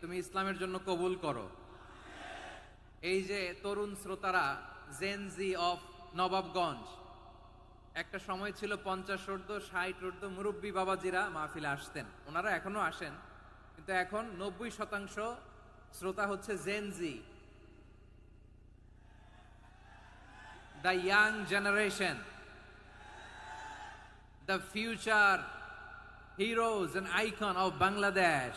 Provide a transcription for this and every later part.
তুমি ইসলামের জন্য কবুল করো? এই যে তরুণ শ্রোতারা জেনজি অফ নবাবগঞ্জ, একটা সময় ছিল পঞ্চাশ ঊর্ধ্ব ষাট ঊর্ধ্ব মুরব্বী বাবাজিরা মাহফিলে আসতেন। ওনারা এখনও আসেন, কিন্তু এখন নব্বই শতাংশ শ্রোতা হচ্ছে Gen Z the young generation the future heroes and icon of Bangladesh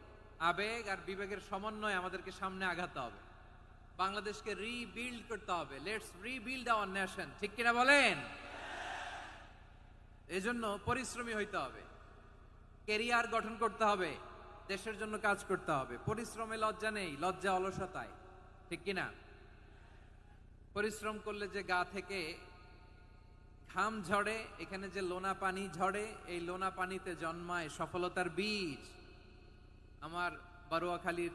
আবেগ আর বিবেকের সমন্বয় আমাদেরকে সামনে আগাতে হবে। বাংলাদেশকে রিবিল্ড করতে হবে। লেটস রিবিল্ড আওয়ার নেশন ঠিক কিনা বলেন? এজন্য পরিশ্রমী হইতে হবে। কেরিয়ার গঠন করতে হবে। দেশের জন্য কাজ করতে হবে। পরিশ্রমে লজ্জা নেই। লজ্জা অলসতায়। ঠিক কিনা? পরিশ্রম করলে যে গা থেকে ঘাম ঝরে, এখানে যে লোনা পানি ঝরে, এই লোনা পানিতে জন্মায় সফলতার বীজ। আমার বারোয়াখালীর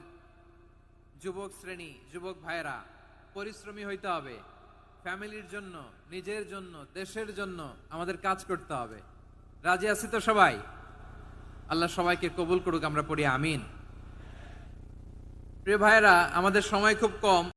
যুবক শ্রেণি, যুবক ভাইরা পরিশ্রমী হইতে হবে। ফ্যামিলির জন্য, নিজের জন্য, দেশের জন্য আমাদের কাজ করতে হবে। রাজি আছি তো সবাই? আল্লাহ সবাইকে কবুল করুক, আমরা পড়ি আমিন। প্রিয় ভাইরা আমাদের সময় খুব কম।